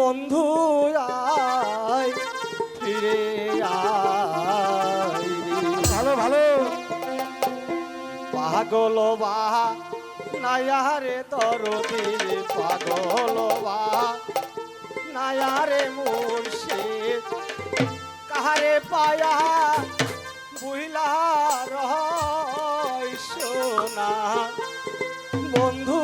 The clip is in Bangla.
বন্ধু ফিরে ভালো ভালো। পাগল বা নায়ারে তরদি পাগল বা নায়ারে মুর্শিদ কাহারে পায়া বুহিলা রহ সোনা বন্ধু